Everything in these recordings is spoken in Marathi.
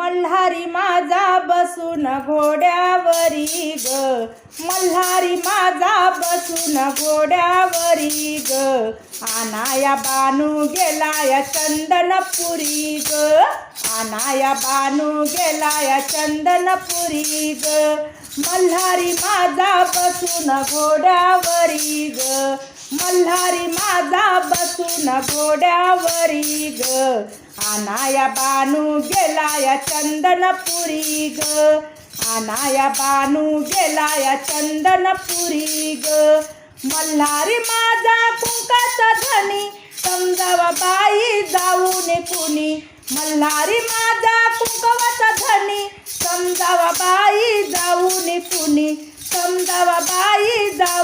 मल्हारी माझा बसून घोड्यावरी ग. मल्हारी माझा बसून घोड्यावरी ग. आनाया बानू गेलाया चंदनपुरी ग. आनाया बानू गेलाया चंदनपुरी ग. मल्हारी माझा बसून घोड्यावरी ग. मल्हारी माझा बसून घोड्यावरी ग. आनाया बानू गेलाया चंदनपुरी ग. आनाया बानू गेलाया चंदनपुरी ग. मल्हारी माझा कुंकाचा धनी समजावा बाई जाऊन कुणी. मल्हारी माझा कुंकवाचा धनी समजावा बाई जाऊन कुणी. समजावा बाई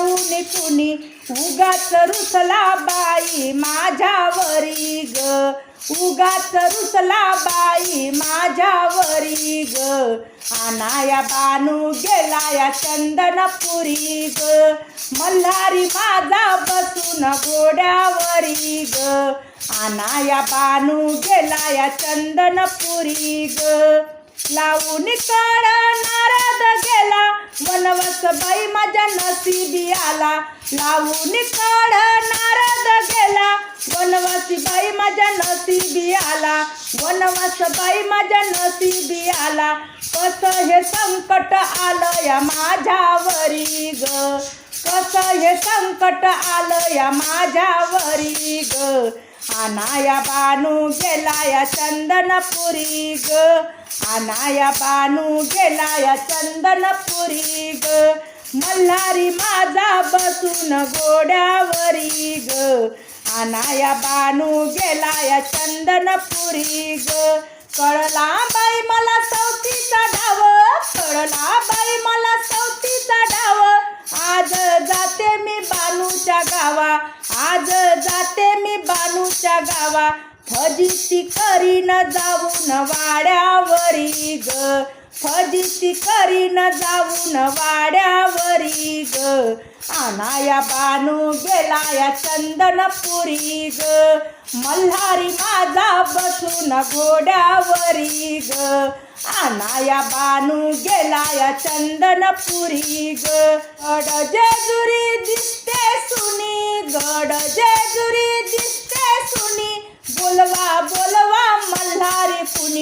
जाऊन कुणी उगाच रुसला बाई माझ्यावरी ग. उगाच रुसला बाई माझ्यावरी ग. आनाया बानू गेलाया चंदनपुरी ग. मल्हारी माझा बसून घोड्यावरी ग. आनाया बानू गेलाया चंदनपुरी ग. लावून कळणार लावून काळ नारद गेला. वनवासी बाई माझ्या नसीबी आला वनवास बाई माझ्या नसीबी आला कसं हे संकट आलं या माझ्यावरी ग? कसं हे संकट आलं या माझ्यावरी ग? आनाया बानू गेलाया चंदनपुरी ग. आनाया बानू गेलाया चंदनपुरी ग. मल्हारी माझा बसून घोड्यावरी ग. आनाया बानू गेलाया चंदनपुरी ग. कळला बाई मला सवतीचा डाव. कळला बाई मला सवतीचा डाव. आज जाते मी बानूच्या गावा. आज जाते मी बानूच्या गावा. फजिती करीन जाऊन वाड्यावरी ग. फजिती करीन जाऊन वाड्यावरी ग. आनाया बानू गेलाया चंदनपुरी ग. मल्हारी माझा बसून घोड्यावरी ग. आनाया बानू गेलाया चंदनपुरी ग. गड जेजुरी दिसते सुनी गड जे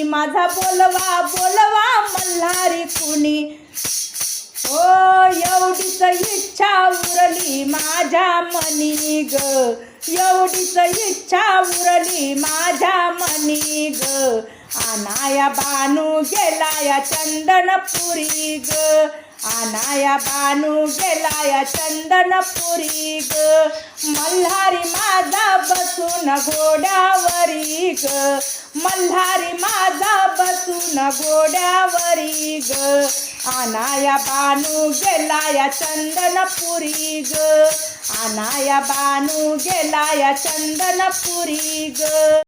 माझा बोलवा बोलवा मल्हारी कुणी. ओ एवढीच इच्छा उरली माझ्या मनी ग. एवढीच इच्छा उरली माझ्या मनी ग. आनाया बानू गेलाया चंदनपुरी ग. आनाया बानू गेलाया चंदनपुरी ग. मल्हारी माझा बसून घोड्यावरी ग. मल्हारी माझा बसून गोड्यावरी ग. आनाया बानू गेलाया चंदनपुरी ग. आनाया बानू गेलाया चंदनपुरी ग.